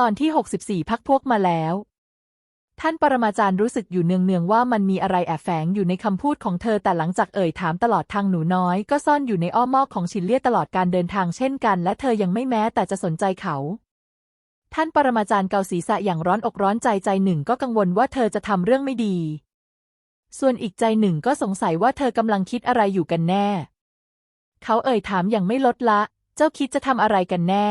ตอนที่ 64 พักพวกมาแล้ว ท่านปรมาจารย์รู้สึกอยู่เนืองๆว่ามันมีอะไรแอบแฝงอยู่ในคำพูดของเธอแต่หลังจากเอ่ยถามตลอดทางหนูน้อย ก็ซ่อนอยู่ในอ้อมมอกของชินเลียตลอดการเดินทางเช่นกัน และเธอยังไม่แม้แต่จะสนใจเขาท่านปรมาจารย์เกาศีรษะอย่างร้อนอกร้อนใจใจหนึ่งก็กังวลว่าเธอจะทำเรื่องไม่ดี ส่วนอีกใจหนึ่งก็สงสัยว่าเธอกำลังคิดอะไรอยู่กันแน่ เขาเอ่ยถามอย่างไม่ลดละ เจ้าคิดจะทำอะไรกันแน่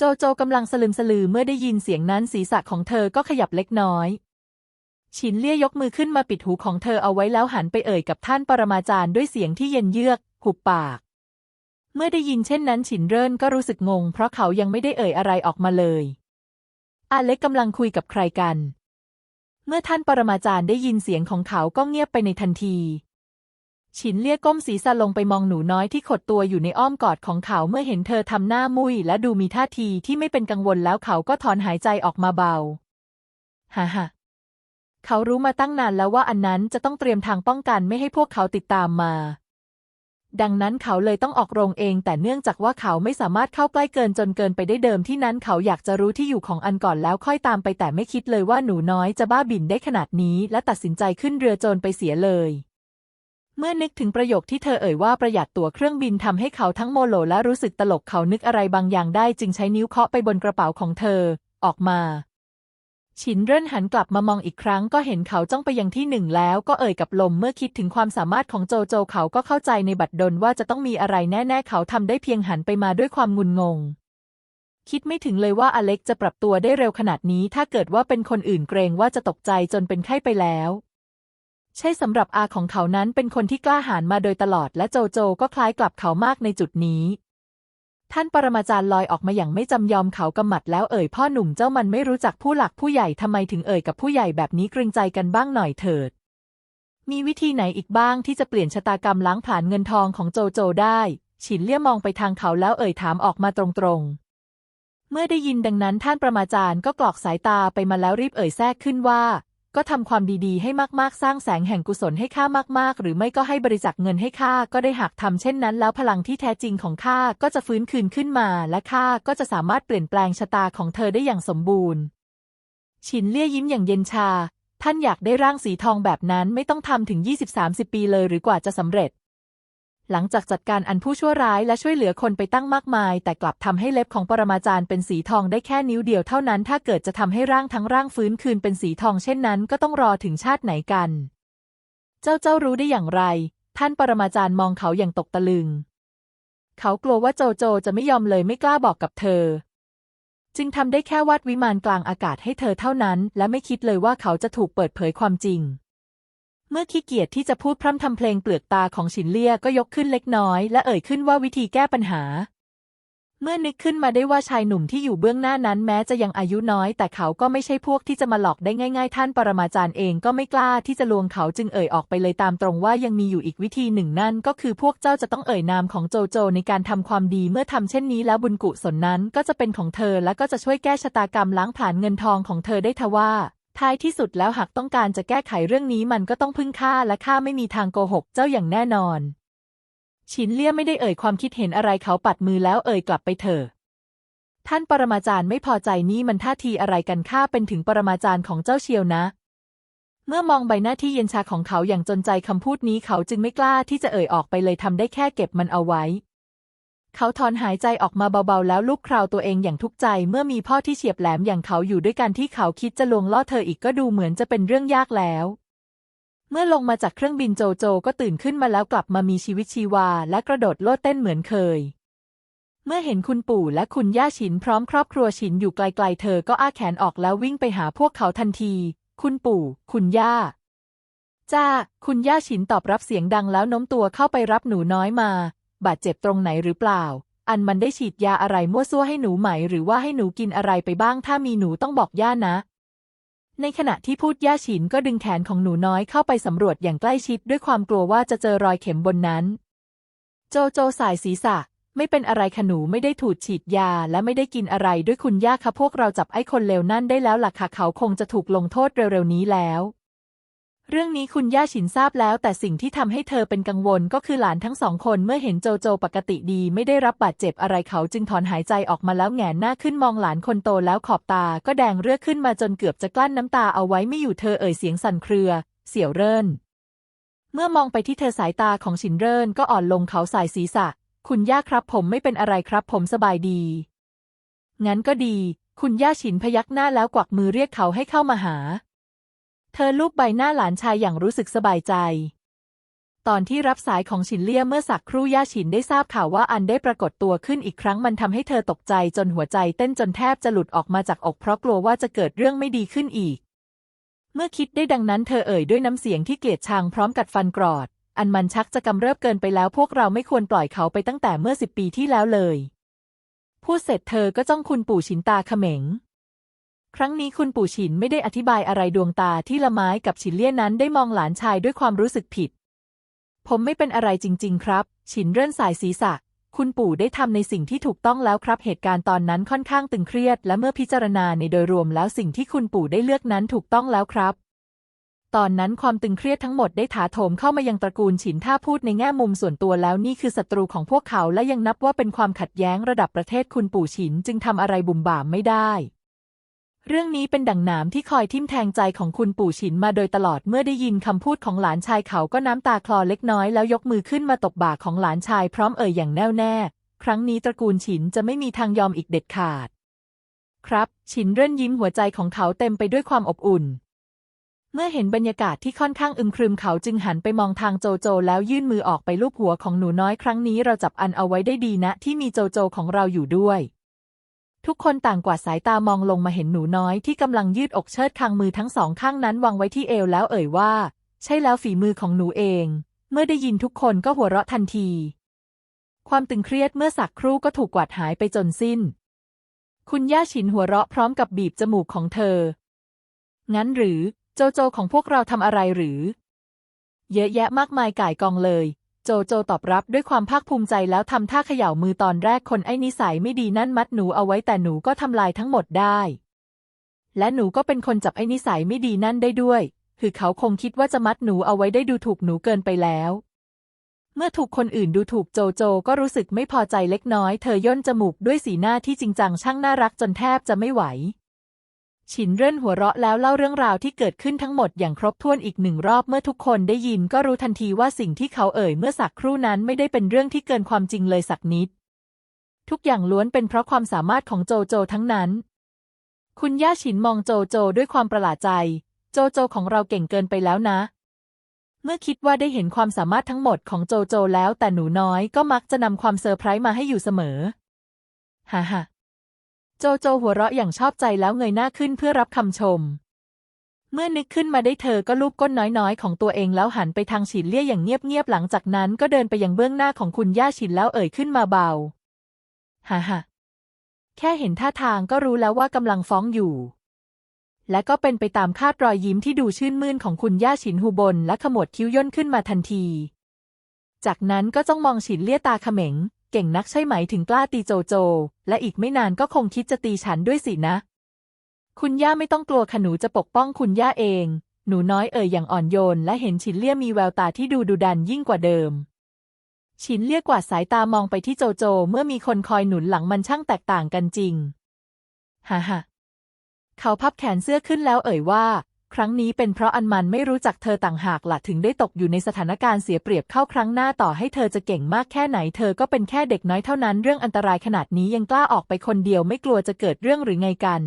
โจโจกำลังสลึมสลือเมื่อได้ยินเสียงนั้นศีรษะของเธอก็ขยับเล็กน้อยฉินเลี่ยยกมือขึ้นมาปิดหูของเธอเอาไว้แล้วหันไปเอ่ยกับท่านปรมาจารย์ด้วยเสียงที่เย็นเยือกหุบปาก เมื่อได้ยินเช่นนั้นฉินเริ่นก็รู้สึกงง เพราะเขายังไม่ได้เอ่ยอะไรออกมาเลย อาเล็กกำลังคุยกับใครกัน เมื่อท่านปรมาจารย์ได้ยินเสียงของเขาก็เงียบไปในทันที ฉินเลี่ยก้มศีรษะลงไปมองหนูน้อยที่ขดตัวอยู่ในอ้อมกอดของเขาเมื่อเห็นเธอทำหน้ามุยและดูมีท่าทีที่ไม่เป็นกังวลแล้วเขาก็ถอนหายใจออกมาเบาฮ่าฮ่าเขารู้มาตั้งนานแล้วว่าอันนั้นจะต้องเตรียมทางป้องกันไม่ให้พวกเขาติดตามมา ดังนั้นเขาเลยต้องออกโรงเอง แต่เนื่องจากว่าเขาไม่สามารถเข้าใกล้เกินจนเกินไปได้เดิมที่นั้นเขาอยากจะรู้ที่อยู่ของอันก่อนแล้วค่อยตามไปแต่ไม่คิดเลยว่าหนูน้อยจะบ้าบินได้ขนาดนี้ และตัดสินใจขึ้นเรือโจรไปเสียเลย เมื่อนึกถึงประโยคที่เธอเอ่ยว่าประหยัดตั๋วเครื่องบินทำให้เขาทั้งโมโหและรู้สึกตลกเขานึกอะไรบางอย่างได้จึงใช้นิ้วเคาะไปบนกระเป๋าของเธอ ออกมาฉินเริ่นหันกลับมามองอีกครั้งก็เห็นเขาจ้องไปยังที่หนึ่งแล้วก็เอ่ยกับลมเมื่อคิดถึงความสามารถของโจโจเขาก็เข้าใจในบัดดลว่าจะต้องมีอะไรแน่ๆเขาทำได้เพียงหันไปมาด้วยความงุนงง คิดไม่ถึงเลยว่าอเล็กจะปรับตัวได้เร็วขนาดนี้ ถ้าเกิดว่าเป็นคนอื่นเกรงว่าจะตกใจจนเป็นไข้ไปแล้ว ใช่สำหรับอาของเขานั้นเป็นคนที่กล้าหาญมาโดยตลอดและโจโจก็คล้ายกลับเขามากในจุดนี้ ท่านปรมาจารย์ลอยออกมาอย่างไม่จำยอมเขากำหมัดแล้วเอ่ยพ่อหนุ่มเจ้ามันไม่รู้จักผู้หลักผู้ใหญ่ทำไมถึงเอ่ยกับผู้ใหญ่แบบนี้เกรงใจกันบ้างหน่อยเถิด มีวิธีไหนอีกบ้างที่จะเปลี่ยนชะตากรรมล้างผลาญเงินทองของโจโจได้ฉินเลี่ยมองไปทางเขาแล้วเอ่ยถามออกมาตรงๆเมื่อได้ยินดังนั้นท่านประมาจารย์ก็กรอกสายตาไปมาแล้วรีบเอ่ยแทรกขึ้นว่า ก็ทำความดีๆ ให้มากๆ สร้างแสงแห่งกุศลให้ข้ามาก ๆ หรือไม่ก็ให้บริจาคเงินให้ข้าก็ได้หากทำเช่นนั้น แล้วพลังที่แท้จริงของข้าก็จะฟื้นคืนขึ้นมา และข้าก็จะสามารถเปลี่ยนแปลงชะตาของเธอได้อย่างสมบูรณ์ ชินเลี่ยยิ้มอย่างเย็นชา ท่านอยากได้ร่างสีทองแบบนั้นไม่ต้องทำถึง 20-30 ปีเลยหรือกว่าจะสำเร็จ หลังจากจัดการอันผู้ชั่วร้ายและช่วยเหลือคนไปตั้งมากมาย แต่กลับทำให้เล็บของปรมาจารย์เป็นสีทองได้แค่นิ้วเดียวเท่านั้น ถ้าเกิดจะทำให้ร่างทั้งร่างฟื้นคืนเป็นสีทองเช่นนั้นก็ต้องรอถึงชาติไหนกัน เจ้าเจ้ารู้ได้อย่างไร ท่านปรมาจารย์มองเขาอย่างตกตะลึง เขากลัวว่าโจโจจะไม่ยอมเลยไม่กล้าบอกกับเธอ จึงทำได้แค่วาดวิมานกลางอากาศให้เธอเท่านั้น และไม่คิดเลยว่าเขาจะถูกเปิดเผยความจริง เมื่อขี้เกียจที่จะพูดพร่ำทำเพลงเปลือกตาของฉินเลี่ยก็ยกขึ้นเล็กน้อย และเอ่ยขึ้นว่าวิธีแก้ปัญหา เมื่อนึกขึ้นมาได้ว่าชายหนุ่มที่อยู่เบื้องหน้านั้นแม้จะยังอายุน้อย แต่เขาก็ไม่ใช่พวกที่จะมาหลอกได้ง่าย ๆ ท่านปรมาจารย์เองก็ไม่กล้าที่จะลวงเขาจึงเอ่ยออกไปเลยตามตรงว่ายังมีอยู่อีกวิธีหนึ่งนั่นก็คือพวกเจ้าจะต้องเอ่ยนามของโจโจในการทำความดีเมื่อทำเช่นนี้แล้วบุญกุศลนั้นก็จะเป็นของเธอและก็จะช่วยแก้ชะตากรรมล้างผลาญเงินทองของเธอได้ทว่า ท้ายที่สุดแล้วหากต้องการจะแก้ไขเรื่องนี้มันก็ต้องพึ่งข้าและข้าไม่มีทางโกหกเจ้าอย่างแน่นอน ฉินเลี่ยไม่ได้เอ่ยความคิดเห็นอะไรเขาปัดมือแล้วเอ่ยกลับไปเถอะท่านปรมาจารย์ไม่พอใจนี่มันท่าทีอะไรกันข้าเป็นถึงปรมาจารย์ของเจ้าเชียวนะ เมื่อมองใบหน้าที่เย็นชาของเขาอย่างจนใจคำพูดนี้เขาจึงไม่กล้าที่จะเอ่ยออกไปเลยทำได้แค่เก็บมันเอาไว้ เขาถอนหายใจออกมาเบาๆ แล้วลูกคราวตัวเองอย่างทุกข์ใจ เมื่อมีพ่อที่เฉียบแหลมอย่างเขาอยู่ด้วยกันที่เขาคิดจะลวงล่อเธออีกก็ดูเหมือนจะเป็นเรื่องยากแล้วเมื่อลงมาจากเครื่องบินโจโจก็ตื่นขึ้นมาแล้วกลับมามีชีวิตชีวา และกระโดดโลดเต้นเหมือนเคย เมื่อเห็นคุณปู่และคุณย่าฉินพร้อมครอบครัวฉินอยู่ไกลๆ เธอก็อ้าแขนออกแล้ววิ่งไปหาพวกเขาทันที คุณปู่ คุณย่า จ้า คุณย่าฉินตอบรับเสียงดังแล้วโน้มตัวเข้าไปรับหนูน้อยมา บาดเจ็บตรงไหนหรือเปล่า อันมันได้ฉีดยาอะไรมั่วซั่วให้หนูไหม หรือว่าให้หนูกินอะไรไปบ้าง ถ้ามีหนูต้องบอกย่านะ ในขณะที่พูดย่าฉินก็ดึงแขนของหนูน้อยเข้าไปสำรวจอย่างใกล้ชิดด้วยความกลัวว่าจะเจอรอยเข็มบนนั้น โจโจสายศีรษะ ไม่เป็นอะไรค่ะหนูไม่ได้ถูกฉีดยาและไม่ได้กินอะไรด้วยคุณย่าคะพวกเราจับไอ้คนเลวนั่นได้แล้วล่ะค่ะเขาคงจะถูกลงโทษเร็วๆนี้แล้ว เรื่องนี้คุณย่าฉินทราบแล้ว แต่สิ่งที่ทำให้เธอเป็นกังวลก็คือหลานทั้งสองคนเมื่อเห็นโจโจปกติดี ไม่ได้รับบาดเจ็บอะไรเขาจึงถอนหายใจออกมาแล้วแงนหน้าขึ้นมองหลานคนโตแล้วขอบตา ก็แดงเรือกขึ้นมาจนเกือบจะกลั้นน้ำตาเอาไว้ไม่อยู่เธอเอ่ยเสียงสั่นเครือ เสี่ยวเรินเมื่อมองไปที่เธอสายตาของฉินเรินก็อ่อนลงเขาสายศีรษะ คุณย่าครับผมไม่เป็นอะไรครับ ผมสบายดี งั้นก็ดี คุณย่าฉินพยักหน้าแล้วกวักมือเรียกเขาให้เข้ามาหา ธอลูบใบหน้าหลานชายอย่างรู้สึกสบายใจ ตอนที่รับสายของฉินเลี่ยเมื่อสักครู่ย่าฉินได้ทราบข่าวว่าอันได้ปรากฏตัวขึ้นอีกครั้งมันทำให้เธอตกใจจนหัวใจเต้นจนแทบจะหลุดออกมาจากอกเพราะกลัวว่าจะเกิดเรื่องไม่ดีขึ้นอีก เมื่อคิดได้ดังนั้นเธอเอ่ยด้วยน้ำเสียงที่เกลียดชังพร้อมกัดฟันกรอด อันมันชักจะกำเริบเกินไปแล้วพวกเราไม่ควรปล่อยเขาไปตั้งแต่เมื่อสิบปีที่แล้วเลย พูดเสร็จเธอก็จ้องคุณปู่ฉินตาเขม็ง ครั้งนี้คุณปู่ฉินไม่ได้อธิบายอะไรดวงตาที่ละไม้กับฉินเลี่ยนนั้นได้มองหลานชายด้วยความรู้สึกผิด ผมไม่เป็นอะไรจริง ๆ ครับ ฉินเรื่อนสายศีรษะ คุณปู่ได้ทำในสิ่งที่ถูกต้องแล้วครับเหตุการณ์ตอนนั้นค่อนข้างตึงเครียด และเมื่อพิจารณาในโดยรวมแล้วสิ่งที่คุณปู่ได้เลือกนั้นถูกต้องแล้วครับตอนนั้นความตึงเครียดทั้งหมดได้ถาโถมเข้ามายังตระกูลฉินถ้าพูดในแง่มุมส่วนตัวแล้วนี่คือศัตรูของพวกเขาและยังนับว่าเป็นความขัดแย้งระดับประเทศคุณปู่ฉินจึงทำอะไรบุ่มบ่ามไม่ได้ เรื่องนี้เป็นดั่งหนามที่คอยทิ่มแทงใจของคุณปู่ฉินมาโดยตลอดเมื่อได้ยินคำพูดของหลานชายเขาก็น้ำตาคลอเล็กน้อยแล้วยกมือขึ้นมาตบบ่าของหลานชายพร้อมเอ่ยอย่างแน่วแน่ ครั้งนี้ตระกูลฉินจะไม่มีทางยอมอีกเด็ดขาด ครับฉินเร่นยิ้มหัวใจของเขาเต็มไปด้วยความอบอุ่น เมื่อเห็นบรรยากาศที่ค่อนข้างอึมครึมเขาจึงหันไปมองทางโจโจแล้วยื่นมือออกไปลูบหัวของหนูน้อยครั้งนี้เราจับอันเอาไว้ได้ดีนะที่มีโจโจของเราอยู่ด้วย ทุกคนต่างกวาดสายตามองลงมาเห็นหนูน้อยที่กำลังยืดอกเชิดคางมือทั้งสองข้างนั้นวางไว้ที่เอวแล้วเอ่ยว่า ใช่แล้วฝีมือของหนูเอง เมื่อได้ยินทุกคนก็หัวเราะทันที ความตึงเครียดเมื่อสักครู่ก็ถูกกวาดหายไปจนสิ้น คุณย่าฉินหัวเราะพร้อมกับบีบจมูกของเธอ งั้นหรือโจโจของพวกเราทำอะไรหรือ เยอะแยะมากมายก่ายกองเลย โจโจตอบรับด้วยความภาคภูมิใจแล้วทำท่าเขย่ามือตอนแรกคนไอ้นิสัยไม่ดีนั่นมัดหนูเอาไว้แต่หนูก็ทำลายทั้งหมดได้ และหนูก็เป็นคนจับไอ้นิสัยไม่ดีนั่นได้ด้วย คือเขาคงคิดว่าจะมัดหนูเอาไว้ได้ดูถูกหนูเกินไปแล้ว เมื่อถูกคนอื่นดูถูกโจโจก็รู้สึกไม่พอใจเล็กน้อย เธอย่นจมูกด้วยสีหน้าที่จริงจังช่างน่ารักจนแทบจะไม่ไหว ฉินเริ่นหัวเราะแล้วเล่าเรื่องราวที่เกิดขึ้นทั้งหมดอย่างครบถ้วนอีกหนึ่งรอบเมื่อทุกคนได้ยินก็รู้ทันทีว่าสิ่งที่เขาเอ่ยเมื่อสักครู่นั้นไม่ได้เป็นเรื่องที่เกินความจริงเลยสักนิด ทุกอย่างล้วนเป็นเพราะความสามารถของโจโจทั้งนั้น คุณย่าฉินมองโจโจด้วยความประหลาดใจ โจโจของเราเก่งเกินไปแล้วนะ เมื่อคิดว่าได้เห็นความสามารถทั้งหมดของโจโจแล้วแต่หนูน้อยก็มักจะนำความเซอร์ไพรส์มาให้อยู่เสมอฮ่าฮ่า โจโจหัวเราะอย่างชอบใจแล้วเงยหน้าขึ้นเพื่อรับคำชม เมื่อนึกขึ้นมาได้เธอก็ลูบก้นน้อยๆ ของตัวเองแล้วหันไปทางฉินเลี่ยอย่างเงียบๆหลังจากนั้นก็เดินไปยังเบื้องหน้าของคุณย่าฉินแล้วเอ่ยขึ้นมาเบาฮ่าฮ่าแค่เห็นท่าทางก็รู้แล้วว่ากำลังฟ้องอยู่ และก็เป็นไปตามคาดรอยยิ้มที่ดูชื่นมื่นของคุณย่าฉินหูบนและขมวดคิ้วย่นขึ้นมาทันที จากนั้นก็จ้องมองฉินเลี่ยตาเขม็ง เก่งนักใช่ไหมถึงกล้าตีโจโจ และอีกไม่นานก็คงคิดจะตีฉันด้วยสินะ คุณย่าไม่ต้องกลัวค่ะหนูจะปกป้องคุณย่าเอง หนูน้อยเอ่ยอย่างอ่อนโยน และเห็นฉินเลี่ยมีแววตาที่ดูดุดันยิ่งกว่าเดิม ฉินเลี่ยกวาดสายตามองไปที่โจโจ เมื่อมีคนคอยหนุนหลังมันช่างแตกต่างกันจริง ฮ่าฮ่าเขาพับแขนเสื้อขึ้นแล้วเอ่ยว่า รั้งนี้เป็นเพราะอันมันไม่รู้จักเธอต่างหากละถึงได้ตกอยู่ในสถานการณ์เสียเปรียบเข้าครั้งหน้าต่อให้เธอจะเก่งมากแค่ไหน เธอก็เป็นแค่เด็กน้อยเท่านั้น เรื่องอันตรายขนาดนี้ยังกล้าออกไปคนเดียวไม่กลัวจะเกิดเรื่องหรือไงกัน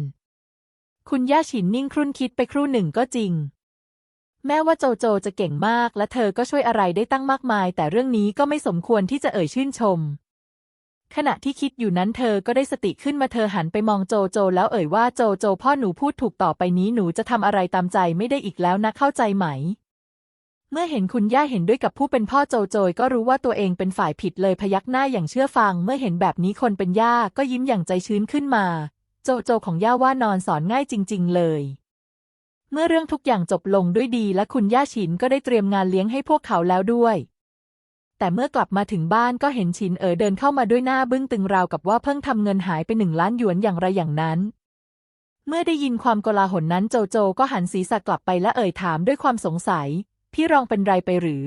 คุณย่าฉินนิ่งครุ่นคิดไปครู่หนึ่งก็จริง แม้ว่าโจโจจะเก่งมาก และเธอก็ช่วยอะไรได้ตั้งมากมาย แต่เรื่องนี้ก็ไม่สมควรที่จะเอ่ยชื่นชม ขณะที่คิดอยู่นั้นเธอก็ได้สติขึ้นมาเธอหันไปมองโจโจ แล้วเอ่ยว่าโจโจพ่อหนูพูดถูกต่อไปนี้หนูจะทำอะไรตามใจไม่ได้อีกแล้วนะเข้าใจไหม เมื่อเห็นคุณย่าเห็นด้วยกับผู้เป็นพ่อโจโจก็รู้ว่าตัวเองเป็นฝ่ายผิดเลยพยักหน้าอย่างเชื่อฟัง เมื่อเห็นแบบนี้คนเป็นย่าก็ยิ้มอย่างใจชื้นขึ้นมา โจโจของย่าว่านอนสอนง่ายจริง ๆ เลยเมื่อเรื่องทุกอย่างจบลงด้วยดีและคุณย่าฉินก็ได้เตรียมงานเลี้ยงให้พวกเขาแล้วด้วย แต่เมื่อกลับมาถึงบ้านก็เห็นฉินเอ๋อเดินเข้ามาด้วยหน้าบึ้งตึงราวกับว่าเพิ่งทำเงินหายไปหนึ่งล้านหยวนอย่างไรอย่างนั้น เมื่อได้ยินความโกลาหลนั้นโจโจก็หันศีรษะกลับไปและเอ่ยถามด้วยความสงสัย พี่รองเป็นไรไปหรือ